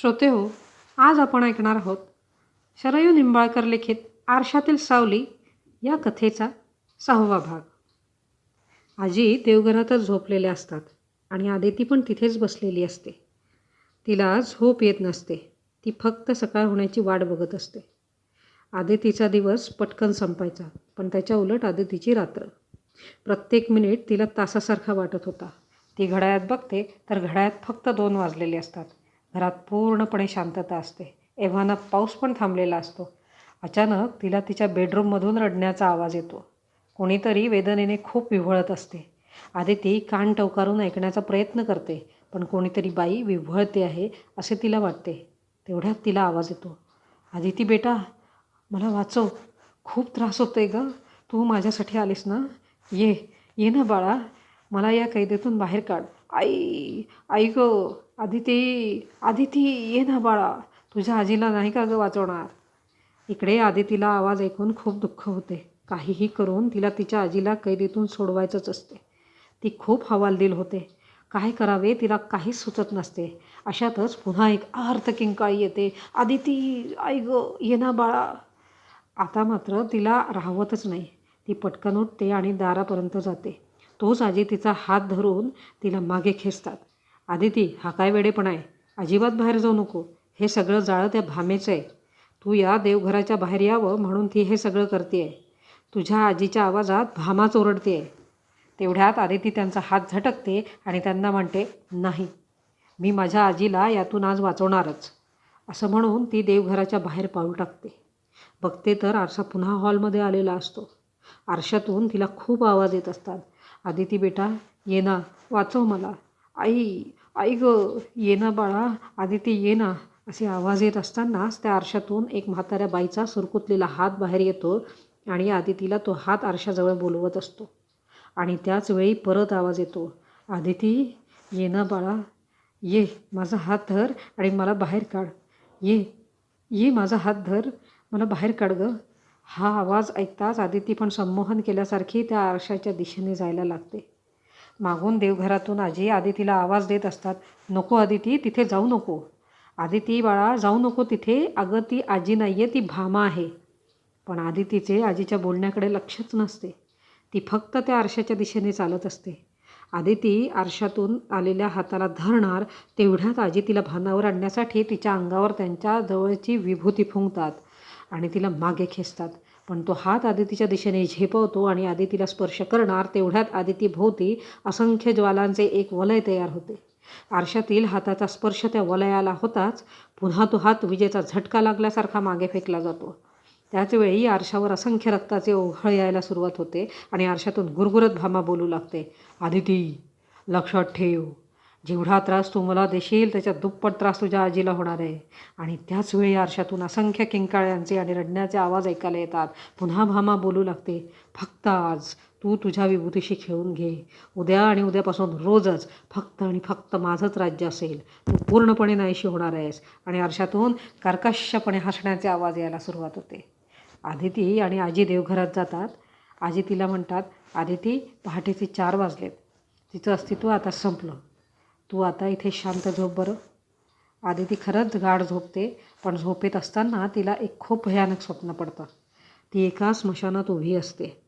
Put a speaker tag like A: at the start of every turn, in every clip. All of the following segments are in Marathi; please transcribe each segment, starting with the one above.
A: श्रोते हो आज आपण ऐकणार आहोत शरयू निंबाळकर लिखित आरशातील सावली या कथेचा सहावा भाग. आजी देवघरातच झोपलेल्या असतात आणि आदिती पण तिथेच बसलेली असते. तिला झोप येत नसते ती फक्त सकाळ होण्याची वाट बघत असते. आदितीचा दिवस पटकन संपायचा पण त्याच्या उलट आदितीची रात्र. प्रत्येक मिनिट तिला तासासारखा वाटत होता. ती घड्याळात बघते तर घड्याळात फक्त दोन वाजलेले असतात. घरात पूर्णपणे शांतता असते. एव्हाना पाऊस पण थांबलेला असतो. अचानक तिला तिच्या बेडरूममधून रडण्याचा आवाज येतो. कोणीतरी वेदनेने खूप विव्हळत असते. आदिती कान टवकारून ऐकण्याचा प्रयत्न करते पण कोणीतरी बाई विव्हळते आहे असे तिला वाटते. तेवढ्यात तिला आवाज येतो. आदिती बेटा मला वाचव. खूप त्रास होतोय ग. तू माझ्यासाठी आलीस ना? ये. ये ना बाळा. मला या कैदेतून बाहेर काढ. आई आई गं. आदिती आदिती ये ना बाळा तुझ्या आजीला नाही का ग वाचवणार? इकडे आदितीला आवाज ऐकून खूप दुःख होते. काहीही करून तिला तिच्या आजीला कैदीतून सोडवायचंच असते. ती खूप हवालदिल होते. काय करावे तिला काहीच सुचत नसते. अशातच पुन्हा एक आर्थ किंकाळी येते. आदिती आई ग ये ना बाळा. आता मात्र तिला राहवतच नाही. ती पटकन उठते आणि दारापर्यंत जाते. तोच आजी तिचा हात धरून तिला मागे खेचतात. आदिती हा काय वेडेपणा आहे. अजिबात बाहेर जाऊ नको. हे सगळं जाळं त्या भामेचं आहे. तू या देवघराच्या बाहेर यावं म्हणून ती हे सगळं करते आहे तुझ्या आजीच्या आवाजात भामाच ओरडते आहे तेवढ्यात आदिती त्यांचा हात झटकते आणि त्यांना म्हणते नाही. मी माझ्या आजीला यातून आज वाचवणारच. असं म्हणून ती देवघराच्या बाहेर पाऊल टाकते. बघते तर आरसा पुन्हा हॉलमध्ये आलेला असतो. आरशातून तिला खूप आवाज येत असतात. आदिती बेटा ये ना वाचव मला. आई आई ग ये ना बाळा आदिती ये ना असे आवाज येत असतानाच त्या आरशातून एक म्हाताऱ्या बाईचा सुरकुतलेला हात बाहेर येतो आणि आदितीला तो हात आरशाजवळ बोलवत असतो. आणि त्याच वेळी परत आवाज येतो. आदिती ये ना बाळा ये माझा हात धर आणि मला बाहेर काढ. ये ये माझा हात धर मला बाहेर काढ गं. हा आवाज ऐकताच आदिती पण संमोहन केल्यासारखी त्या आरशाच्या दिशेने जायला लागते. मागून देवघरातून आजी आदितीला आवाज देत असतात नको आदिती तिथे जाऊ नको. आदिती बाळा जाऊ नको तिथे अगं ती आजी नाही आहे ती भामा आहे. पण आदितीचे आजीच्या बोलण्याकडे लक्षच नसते. ती फक्त त्या आरशाच्या दिशेने चालत असते. आदिती आरशातून आलेल्या हाताला धरणार तेवढ्यात आजी तिला भानावर आणण्यासाठी तिच्या अंगावर त्यांच्या जवळची विभूती फुंकतात आणि तिला मागे खेचतात. पण तो हात आदितीच्या दिशेने झेपवतो आणि आदितीला स्पर्श करणार तेवढ्यात आदिती भोवती असंख्य ज्वालांचे एक वलय तयार होते. आरशातील हाताचा स्पर्श त्या वलयाला होताच पुन्हा तो हात विजेचा झटका लागल्यासारखा मागे फेकला जातो. त्याचवेळी आरशावर असंख्य रक्ताचे ओघळ यायला सुरुवात होते आणि आरशातून गुरगुरत भामा बोलू लागते आदिती लक्षात ठेव जेवढा त्रास तू मला देशील त्याच्या दुप्पट त्रास तुझ्या आजीला होणार आहे. आणि त्याच वेळी आरशातून असंख्य किंकाळ्यांचे आणि रडण्याचे आवाज ऐकायला येतात. पुन्हा भामा बोलू लागते फक्त आज तू तुझ्या विभूतीशी खेळून घे. उद्या आणि उद्यापासून रोजच फक्त आणि फक्त माझंच राज्य असेल. तू पूर्णपणे नाहीशी होणार आहेस. आणि आरशातून कर्कशपणे हसण्याचे आवाज यायला सुरुवात होते. आदिती आणि आजी देवघरात जातात. आजी तिला म्हणतात आदिती पहाटेचे चार वाजलेत. तिचं अस्तित्व आता संपलं. तू आता इथे शांत झोप बरं. आधी ती खरंच गाढ झोपते पण झोपेत असताना तिला एक खूप भयानक स्वप्न पडतं. ती एका स्मशानात उभी असते.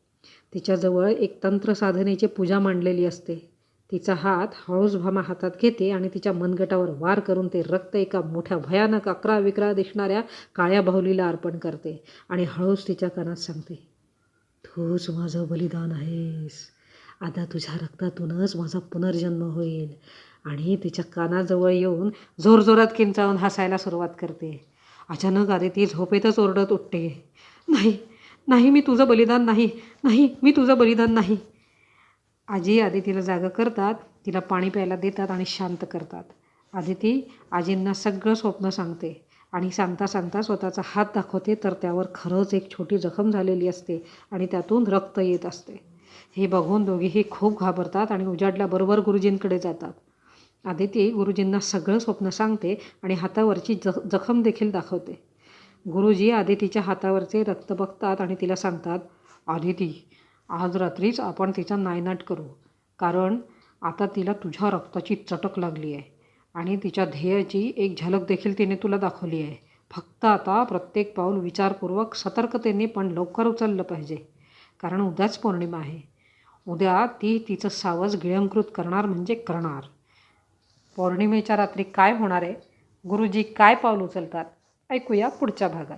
A: तिच्याजवळ एक तंत्र साधनेची पूजा मांडलेली असते. तिचा हात हळूच भामा हातात घेते आणि तिच्या मनगटावर वार करून ते रक्त एका मोठ्या भयानक अकरा विकरा दिसणाऱ्या काळ्या बाहुलीला अर्पण करते आणि हळूच तिच्या कानात सांगते तूच माझं बलिदान आहेस. आता तुझ्या रक्तातूनच माझा पुनर्जन्म होईल. आणि तिच्या कानाजवळ येऊन जोरजोरात किंचावून हसायला सुरुवात करते. अचानक आधी ती झोपेतच ओरडत उठते. नाही नाही मी तुझं बलिदान नाही नाही मी तुझं बलिदान नाही. आजी आदितीला जागं करतात तिला पाणी प्यायला देतात आणि शांत करतात. आदिती आजींना सगळं स्वप्न सांगते आणि सांगता सांगता स्वतःचा हात दाखवते तर त्यावर खरंच एक छोटी जखम झालेली असते आणि त्यातून रक्त येत असते. हे बघून दोघीही खूप घाबरतात आणि उजाडल्याबरोबर गुरुजींकडे जातात. आदिती गुरुजींना सगळं स्वप्न सांगते आणि हातावरची ज जखम देखील दाखवते. गुरुजी आदितीच्या हातावरचे रक्त बघतात आणि तिला सांगतात आदिती आज रात्रीच आपण तिचा नायनाट करू. कारण आता तिला तुझ्या रक्ताची चटक लागली आहे आणि तिच्या ध्येयाची एक झलक देखील तिने तुला दाखवली आहे. फक्त आता प्रत्येक पाऊल विचारपूर्वक सतर्कतेने पण लवकर उचललं पाहिजे. कारण उद्याच पौर्णिमा आहे. उद्या ती तिचं सावज गिळंकृत करणार म्हणजे करणार. पौर्णिमेच्या रात्री काय होणार आहे? गुरुजी काय पाऊल उचलतात? ऐकूया पुढच्या भागात.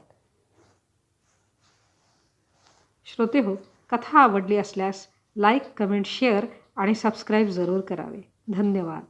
A: श्रोते हो कथा आवडली असल्यास लाईक कमेंट शेअर आणि सबस्क्राईब जरूर करावे. धन्यवाद.